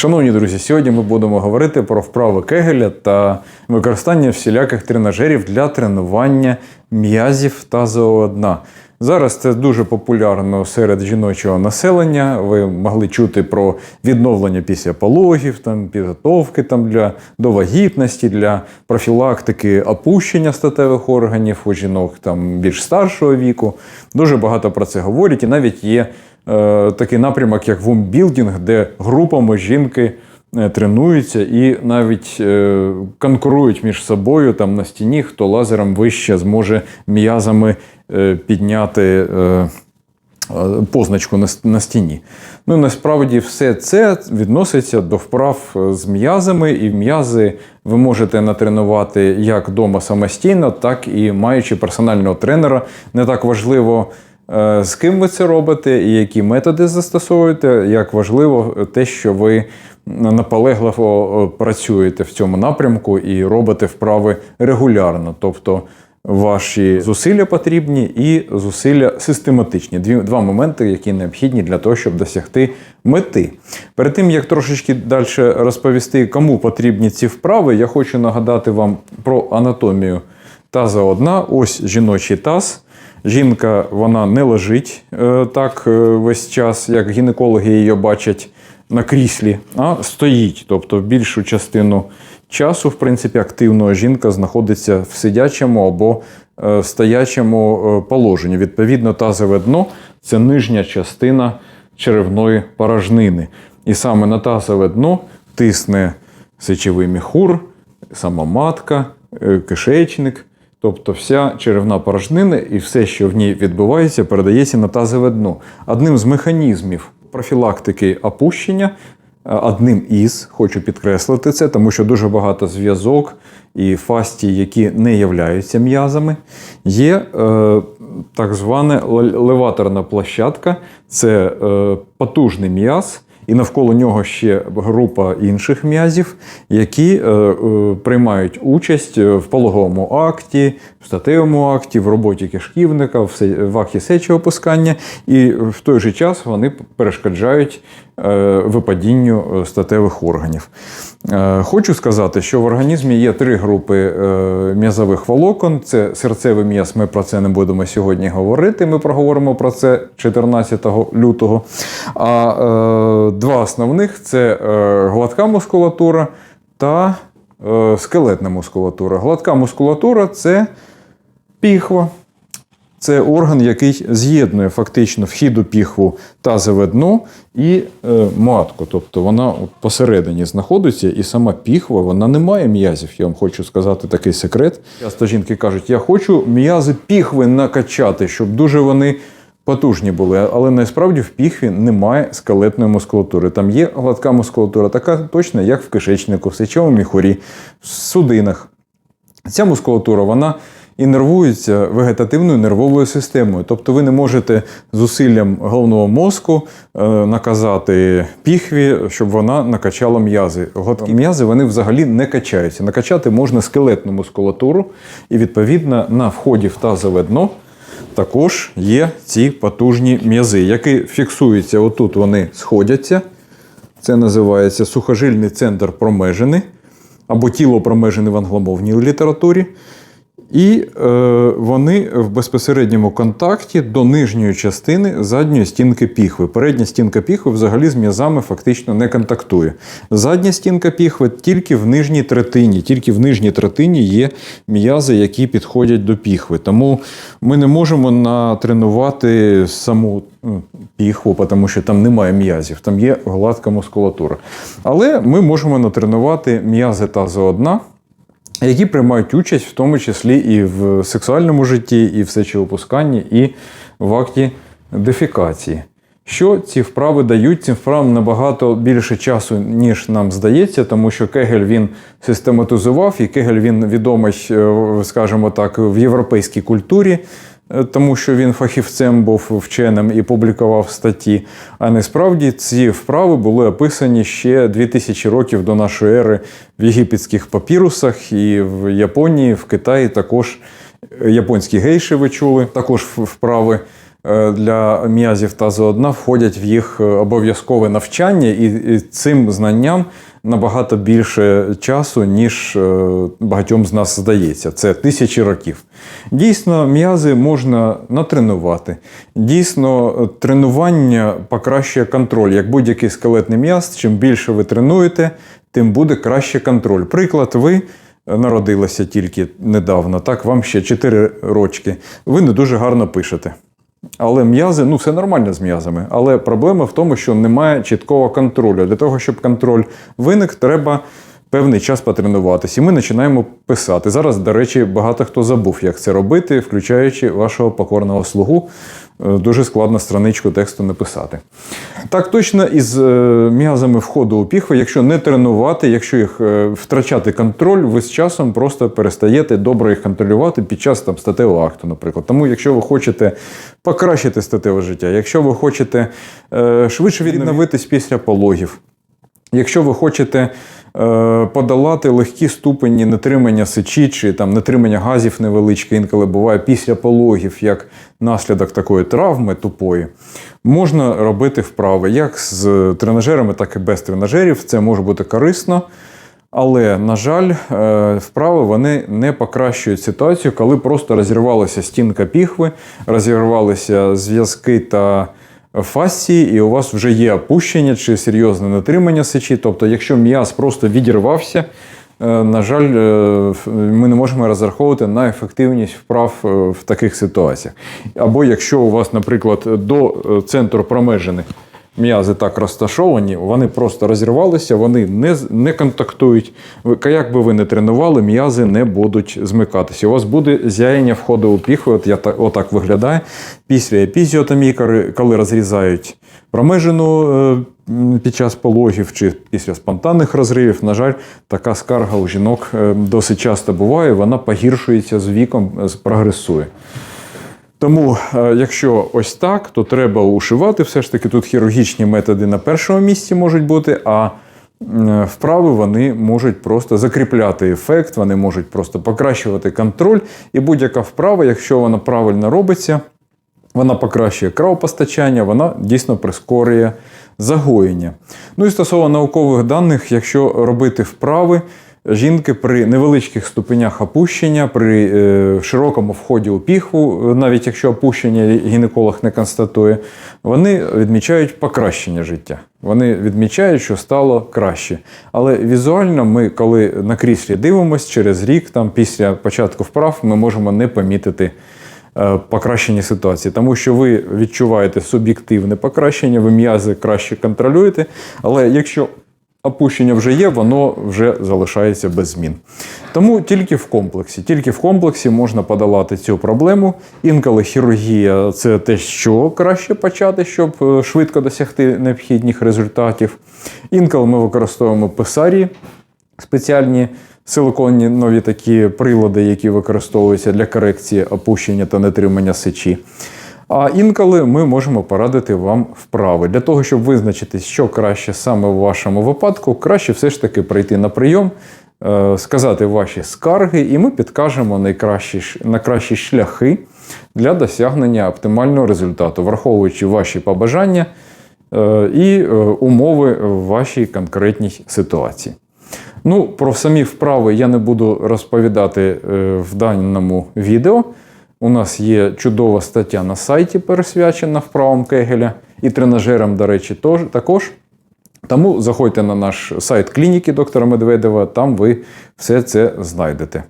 Шановні друзі, сьогодні ми будемо говорити про вправи Кегеля та використання всіляких тренажерів для тренування м'язів тазового дна. Зараз це дуже популярно серед жіночого населення. Ви могли чути про відновлення після пологів, там підготовки там для до вагітності, для профілактики опущення статевих органів у жінок там більш старшого віку. Дуже багато про це говорять, і навіть є такий напрямок, як вумбілдінг, де групами жінки. е, Тренуються і навіть е, конкурують між собою там на стіні, хто лазером вище зможе м'язами е, підняти е, е, позначку на, стіні. Ну, насправді, все це відноситься до вправ е, з м'язами, і м'язи ви можете натренувати як вдома самостійно, так і маючи персонального тренера. Не так важливо. Е, З ким ви це робите і які методи застосовуєте, як важливо те, що ви наполегливо е, працюєте в цьому напрямку і робите вправи регулярно. Тобто ваші зусилля потрібні і зусилля систематичні. Дві, два моменти, які необхідні для того, щоб досягти мети. Перед тим, як трошечки далі розповісти, кому потрібні ці вправи, я хочу нагадати вам про анатомію таза одна. Ось жіночий таз. Жінка вона не лежить е, так е, весь час, як гінекологи її бачать на кріслі, а стоїть. Тобто більшу частину часу, в принципі, активного жінка знаходиться в сидячому або е, стоячому положенні. Відповідно, тазове дно це нижня частина черевної порожнини. І саме на тазове дно тисне сечовий міхур, сама матка, кишечник. Тобто вся черевна порожнина і все, що в ній відбувається, передається на тазове дно. Одним з механізмів профілактики опущення, е, одним із, хочу підкреслити це, тому що дуже багато зв'язок і фастій, які не являються м'язами, є е, так звана леваторна площадка, це е, потужний м'яз. І навколо нього ще група інших м'язів, які е, е, приймають участь в пологовому акті, в статевому акті, в роботі кишківника, в, акті сечовипускання, і в той же час вони перешкоджають випадінню е, статевих органів. Е, Хочу сказати, що в організмі є три групи е, м'язових волокон. Це серцевий м'яз. Ми про це не будемо сьогодні говорити. Ми проговоримо про це 14 лютого. А е, два основних це е, гладка мускулатура та е, скелетна мускулатура. Гладка мускулатура це піхва. Це орган, який з'єднує фактично вхід у піхву тазове дно і е, матку. Тобто вона посередині знаходиться, і сама піхва вона не має м'язів. Я вам хочу сказати такий секрет. Часто жінки кажуть, я хочу м'язи піхви накачати, щоб дуже вони потужні були. Але насправді в піхві немає скелетної мускулатури. Там є гладка мускулатура, така точна, як в кишечнику, в сечовому міхурі, в судинах. Ця мускулатура вона інервується вегетативною нервовою системою. Тобто ви не можете зусиллям головного мозку е, наказати піхві, щоб вона накачала м'язи. Гладкі м'язи вони взагалі не качаються. Накачати можна скелетну мускулатуру, і відповідно на вході в тазове дно. Також є ці потужні м'язи, які фіксуються отут, вони сходяться. Це називається сухожильний центр промежини або тіло промежини в англомовній літературі. І е, вони в безпосередньому контакті до нижньої частини задньої стінки піхви. Передня стінка піхви взагалі з м'язами фактично не контактує. Задня стінка піхви тільки в нижній третині, тільки в нижній третині є м'язи, які підходять до піхви. Тому ми не можемо натренувати саму піхву, тому що там немає м'язів, там є гладка мускулатура. Але ми можемо натренувати м'язи тазового дна, які приймають участь в тому числі і в сексуальному житті, і в сечовипусканні, і в акті дефікації. Що ці вправи дають? Цим вправам набагато більше часу, ніж нам здається, тому що Кегель він систематизував, і Кегель він відомий, е, скажімо так, в європейській культурі, тому що він фахівцем був вченим і публікував статті. А насправді ці вправи були описані ще 2000 років до нашої ери в єгипетських папірусах і в Японії, в Китаї також японські гейші ви чули, також вправи е, для м'язів тазоодна входять в їх е, обов'язкове навчання, і цим знанням набагато більше часу, ніж е, багатьом з нас здається. Це тисячі років. Дійсно, м'язи можна натренувати. Дійсно, тренування покращує контроль. Як будь-який скелетний м'яз, чим більше ви тренуєте, тим буде краще контроль. Приклад, ви народилися тільки недавно, так, вам ще 4 рочки. Ви не дуже гарно пишете. Але м'язи, ну все нормально з м'язами. Але проблема в тому, що немає чіткого контролю. Для того, щоб контроль виник, треба певний час потренуватись. І ми починаємо писати. Зараз, до речі, багато хто забув, як це робити, включаючи вашого покорного слугу. Е, Дуже складно страничку тексту написати. Так точно із е, м'язами входу у піхви, якщо не тренувати, якщо їх е, втрачати контроль, ви з часом просто перестаєте добре їх контролювати під час там, статевого акту, наприклад. Тому, якщо ви хочете покращити статеве життя, якщо ви хочете швидше відновитись після пологів, Якщо ви хочете подолати легкі ступені нетримання сечі чи там нетримання газів невеличке, інколи буває після пологів, як наслідок такої травми тупої, можна робити вправи як з тренажерами, так і без тренажерів. Це може бути корисно. Але, на жаль, е, вправи вони не покращують ситуацію, коли просто розірвалася стінка піхви, розірвалися зв'язки та фасції, і у вас вже є опущення чи серйозне натримання сечі. Тобто, якщо м'яз просто відірвався, е, на жаль, е, ми не можемо розраховувати на ефективність вправ е, в таких ситуаціях. Або якщо у вас, наприклад, до центру промежини м'язи так розташовані, вони просто розірвалися, вони не, не контактують. Як би ви не тренували, м'язи не будуть змикатися. У вас буде зяяння входу у піхви, от я так, отак виглядає. Після епізіотомії, коли- розрізають промежину е, під час пологів чи після спонтанних розривів, на жаль, така скарга у жінок е, досить часто буває, вона погіршується з віком, прогресує. Тому, е, якщо ось так, то треба ушивати. Все ж таки тут хірургічні методи на першому місці можуть бути, а вправи вони можуть просто закріпляти ефект, вони можуть просто покращувати контроль. І будь-яка вправа, якщо вона правильно робиться, вона покращує кровопостачання, вона дійсно прискорює загоєння. Ну і стосовно наукових даних, якщо робити вправи, жінки при невеличких ступенях опущення, при е, широкому вході у піхву, е, навіть якщо опущення гінеколог не констатує, вони відмічають покращення життя. Вони відмічають, що стало краще. Але візуально ми, коли на кріслі дивимося, через рік, там, після початку вправ, ми можемо не помітити е, покращення ситуації, тому що ви відчуваєте суб'єктивне покращення, ви м'язи краще контролюєте. Але якщо опущення вже є, воно вже залишається без змін. Тому тільки в комплексі, тільки в комплексі можна подолати цю проблему. Інколи хірургія це те, що краще почати, щоб е, швидко досягти необхідних результатів. Інколи ми використовуємо писарі, спеціальні силиконні нові такі прилади, які використовуються для корекції опущення та нетримання сечі. А інколи ми можемо порадити вам вправи. Для того, щоб визначити, що краще саме в вашому випадку, краще все ж таки прийти на прийом, е, сказати ваші скарги, і ми підкажемо найкращі, найкращі шляхи для досягнення оптимального результату, враховуючи ваші побажання е, і е, умови в вашій конкретній ситуації. Ну, про самі вправи я не буду розповідати в даному відео. У нас є чудова стаття на сайті, пересвячена вправам Кегеля і тренажерам, до речі, також. Тому заходьте на наш сайт клініки доктора Медведева, там ви все це знайдете.